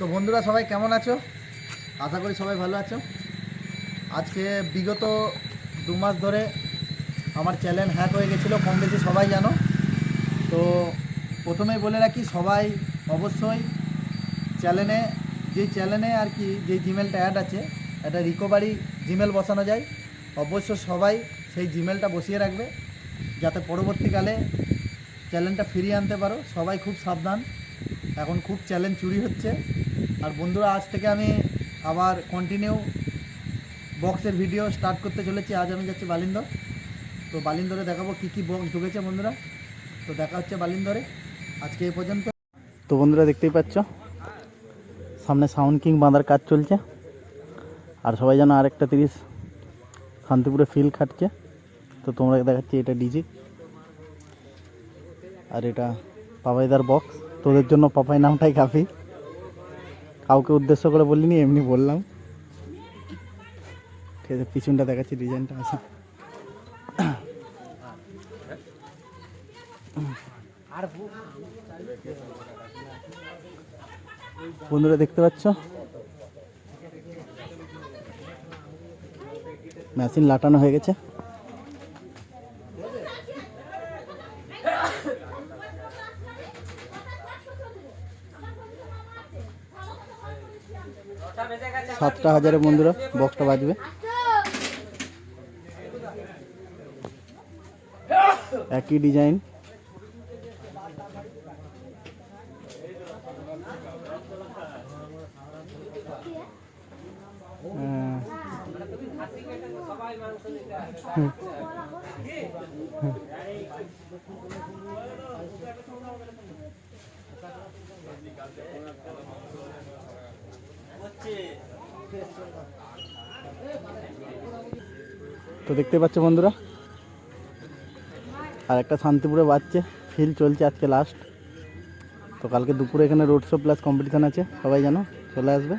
তো বন্ধুরা সবাই কেমন আছো? আশা করি সবাই ভালো আছো। আজকে বিগত দু মাস ধরে আমার চ্যানেল হ্যাক হয়ে গেছিল, কম বেশি সবাই জানো। তো প্রথমেই বলে রাখি, সবাই অবশ্যই চ্যানেলে, যে চ্যানেলে আর কি যে জিমেলটা অ্যাড আছে, একটা রিকভারি জিমেল বসানো যায়। অবশ্য সবাই সেই জিমেলটা বসিয়ে রাখবে, যাতে পরবর্তীকালে চ্যালেঞ্জটা ফিরিয়ে আনতে পারো। সবাই খুব সাবধান, এখন খুব চ্যালেঞ্জ চুরি হচ্ছে। আর বন্ধুরা, আজ থেকে আমি আবার কন্টিনিউ বক্সের ভিডিও স্টার্ট করতে চলেছি। আজ আমি যাচ্ছি বালিন্দর। তো বালিন্দরে দেখাবো কী কী বক্স ঢুকেছে বন্ধুরা। তো দেখা হচ্ছে বালিন্দরে। আজকে এই পর্যন্ত। তো বন্ধুরা, দেখতেই পাচ্ছ? সামনে সাউন্ড কিং বাঁধার কাজ চলছে। আর সবাই যেন আরেকটা তিরিশ শান্তিপুরে ফিল খাটছে। তো তোমরা দেখাচ্ছি এটা ডিজি আর এটা পাপাইদার বক্স তোদের জন্য পাপাই নামটাই কাফি। কাউকে উদ্দেশ্য করে বলিনি, এমনি বললাম। ঠিক আছে, পিছনটা দেখাচ্ছি, ডিজাইনটা আছে। বন্ধুরা, দেখতে পাচ্ছ? মেশিন লাটানো হয়ে গেছে। সাতটা হাজারে বন্ধুরা বক্সটা বাজবে। একই ডিজাইন। তো দেখতে পাচ্ছ বন্ধুরা, আর একটা শান্তিপুরে বাজছে ফিল চলছে আজকে লাস্ট তো কালকে দুপুরে এখানে রোড শো প্লাস কম্পিটিশান আছে, সবাই জানো, চলে আসবে।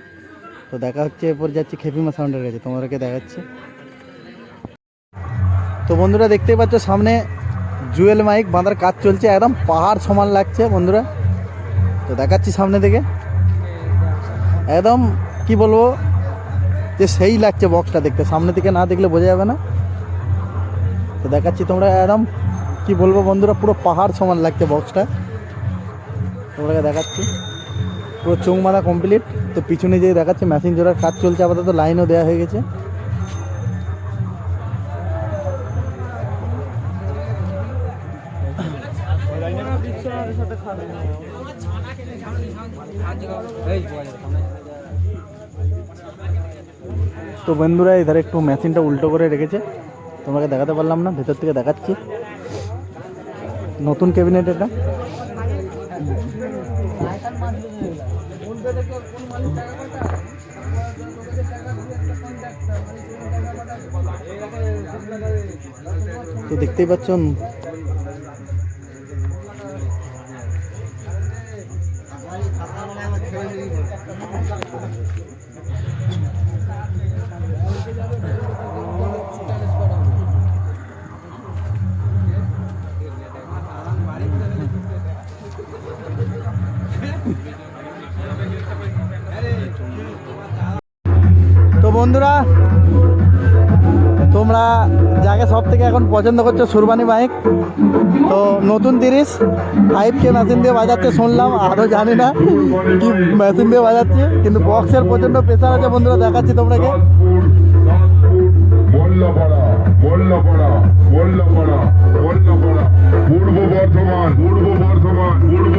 তো দেখা হচ্ছে, এরপর যাচ্ছি খেপিমা সাউন্ডের কাছে, তোমাদেরকে দেখাচ্ছি। তো বন্ধুরা দেখতেই পাচ্ছ সামনে জুয়েল মাইক, বাঁধার কাজ চলছে, একদম পাহাড় সমান লাগছে বন্ধুরা। তো দেখাচ্ছি সামনে থেকে। একদম কি বলব, যে সেই লাগছে বক্সটা দেখতে। সামনে থেকে না দেখলে বোঝা যাবে না। তো দেখাচ্ছি তোমরা, একদম কি বলব বন্ধুরা, পুরো পাহাড় সমান লাগছে বক্সটা তোমরাকে দেখাচ্ছি। পুরো চোখ মাথা কমপ্লিট তো পিছনে যে দেখাচ্ছে মেশিন জোড়ার কাজ চলছে, আপাতত লাইনও দেওয়া হয়ে গেছে। তো বন্ধুরা এধারে একটু মেশিনটা উল্টো করে রেখেছে। তোমাকে দেখাতে পারলাম না, ভেতর থেকে দেখাচ্ছি। নতুন ক্যাবিনেট এটা। তো দেখতেই পাচ্ছ বন্ধুরা, তোমরা যাকে সব থেকে এখন পছন্দ করছ সুরবানি বাইক তো নতুন তিরিশ ফাইভ কে মেশিন দিয়ে বাজাচ্ছে, শুনলাম আরও জানি না কি মেশিন দিয়ে বাজাচ্ছে, কিন্তু বক্সের প্রচণ্ড প্রেশার আছে বন্ধুরা, দেখাচ্ছি তোমরাকে পূর্ব বর্ধমান পূর্ব বর্ধমান, পূর্ব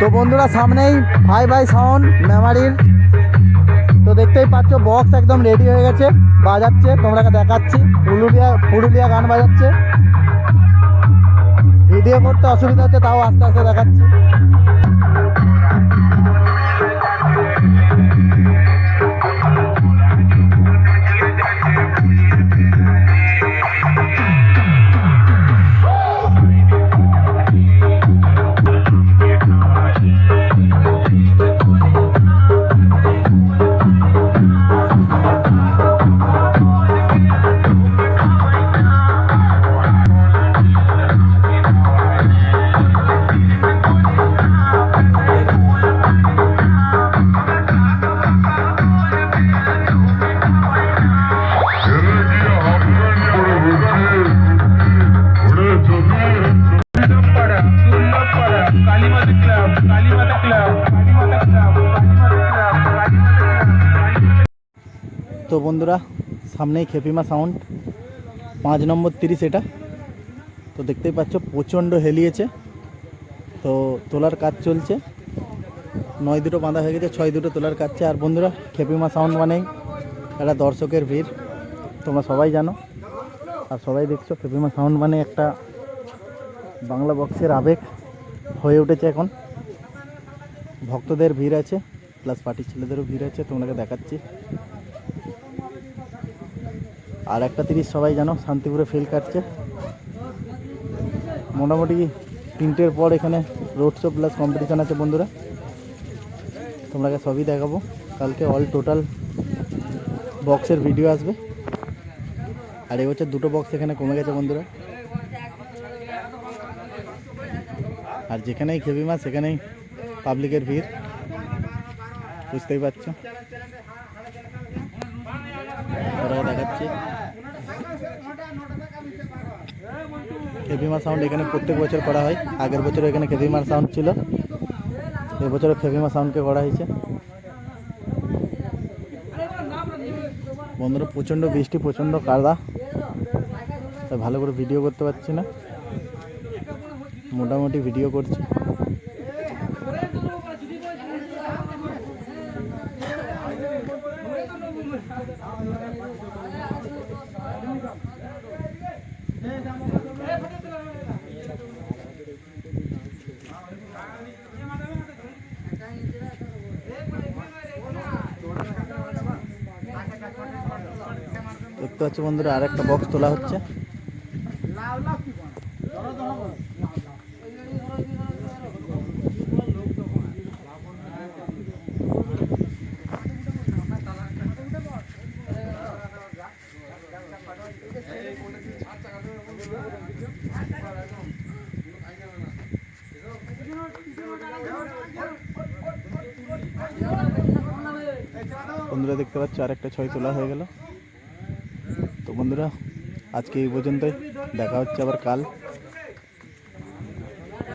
তো বন্ধুরা সামনেই ভাই ভাই সাউন্ড মেমারির তো দেখতেই পাচ্ছ বক্স একদম রেডি হয়ে গেছে। বাজাচ্ছে, তোমরা দেখাচ্ছি। পুরুলিয়া পুরুলিয়া গান বাজাচ্ছে। ভিডিও করতে অসুবিধা হচ্ছে, তাও আস্তে আস্তে দেখাচ্ছি। তো বন্ধুরা, সামনেই খেপিমা সাউন্ড পাঁচ নম্বর তিরিশ এটা। তো দেখতেই পাচ্ছ, প্রচণ্ড হেলিয়েছে। তো তোলার কাজ চলছে। নয় দুটো বাঁধা হয়ে গেছে, ছয় দুটো তোলার কাজ। আর বন্ধুরা, খেপিমা সাউন্ড মানেই একটা দর্শকের ভিড়। তোমরা সবাই জানো। আর সবাই দেখছ, খেপিমা সাউন্ড মানে একটা বাংলা বক্সের আবেগ হয়ে উঠেছে এখন। ভক্তদের ভিড় আছে প্লাস পার্টির ছেলেদেরও ভিড় আছে তোমাকে দেখাচ্ছি। আর একটা তিরিশ সবাই জানো, শান্তিপুরে ফেল কাটছে। মোটামুটি তিনটের পর এখানে রোড শো প্লাস কম্পিটিশান আছে বন্ধুরা। তোমাকে সবই দেখাবো। কালকে অল টোটাল বক্সের ভিডিও আসবে। আর এবছর দুটো বক্স এখানে কমে গেছে বন্ধুরা। আর যেখানেই খেবি মা, সেখানেই পাবলিকের ভিড়। বুঝতেই পারছ? দেখাচ্ছি। খেপিমার সাউন্ড এখানে প্রত্যেক বছর করা হয়। আগের বছর এখানে ফেভিমার সাউন্ড ছিল। এবছরও ফেভিমা সাউন্ডকে করা হয়েছে। বন্ধুরা, প্রচণ্ড বৃষ্টি, প্রচণ্ড কাদা। ভালো করে ভিডিও করতে পারছি না। মোটামুটি ভিডিও করছি দেখতে পাচ্ছি বন্ধুরা আরেকটা বক্স তোলা হচ্ছে। বন্ধুরা দেখতে পাচ্ছ আরেকটা ছয় তোলা হয়ে গেল। বন্ধুরা আজকে এই পর্যন্তই। দেখা হচ্ছে আবার কাল।